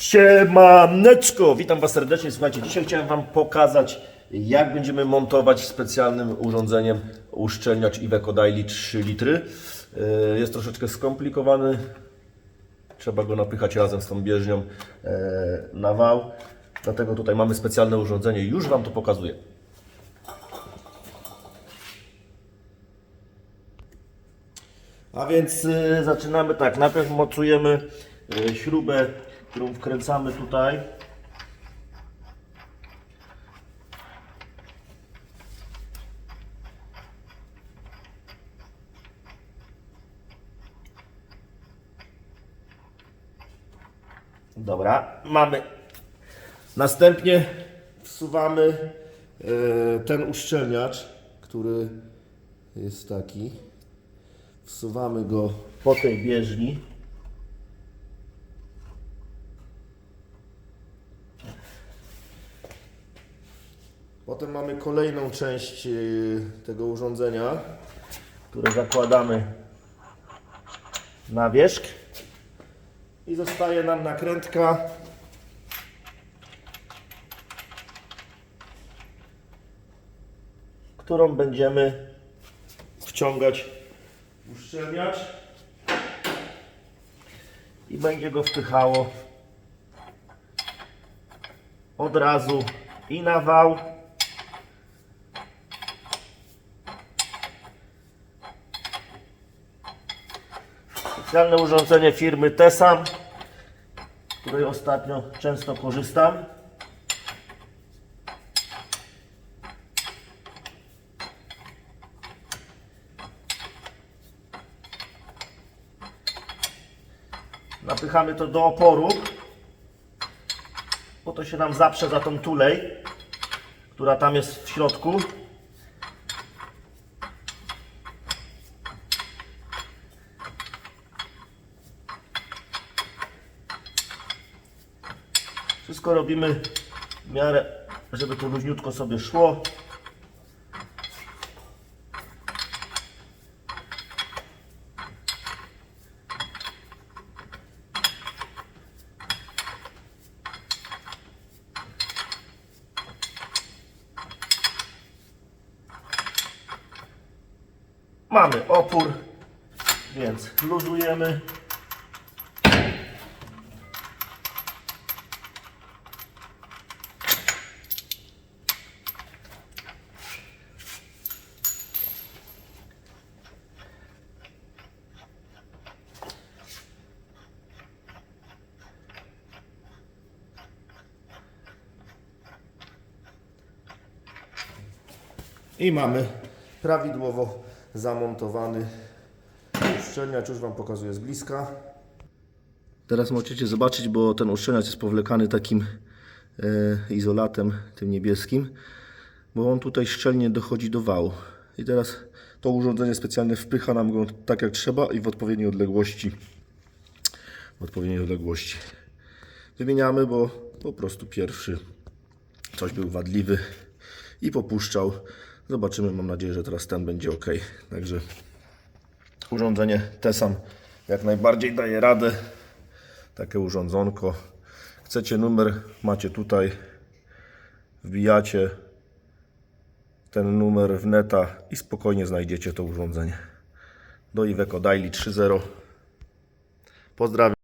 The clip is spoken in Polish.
Siemaneczko, witam Was serdecznie. Słuchajcie, dzisiaj chciałem Wam pokazać, jak będziemy montować specjalnym urządzeniem uszczelniacz Iveco Daily 3 litry. Yy, Jest troszeczkę skomplikowany. Trzeba go napychać razem z tą bieżnią e, na wał. Dlatego tutaj mamy specjalne urządzenie. Już Wam to pokazuję. A więc y, zaczynamy tak. Najpierw mocujemy śrubę, którą wkręcamy tutaj. Dobra, mamy. Następnie wsuwamy y, ten uszczelniacz, który jest taki. Wsuwamy go po tej bieżni. Potem mamy kolejną część yy, tego urządzenia, które zakładamy na wierzch. I zostaje nam nakrętka. którą będziemy wciągać uszczelniacz i będzie go wpychało od razu i na wał specjalne urządzenie firmy Tesam. Której ostatnio często korzystam. Napychamy to do oporu. Bo to się nam zaprze za tą tulej która tam jest w środku wszystko robimy w miarę żeby to luźniutko sobie szło Mamy opór, więc luzujemy. I mamy prawidłowo zamontowany uszczelniacz. Już Wam pokazuję z bliska. Teraz możecie zobaczyć, bo ten uszczelniacz jest powlekany takim e, izolatem, tym niebieskim, bo on tutaj szczelnie dochodzi do wału. I teraz to urządzenie specjalne wpycha nam go tak jak trzeba i w odpowiedniej odległości. W odpowiedniej odległości. Wymieniamy, bo po prostu pierwszy coś był wadliwy i popuszczał. Zobaczymy, mam nadzieję, że teraz ten będzie ok. Także urządzenie Tesam jak najbardziej daje radę. Takie urządzonko. Chcecie numer, macie tutaj. Wbijacie ten numer w neta i spokojnie znajdziecie to urządzenie. Do Iveco Daily 3.0. Pozdrawiam.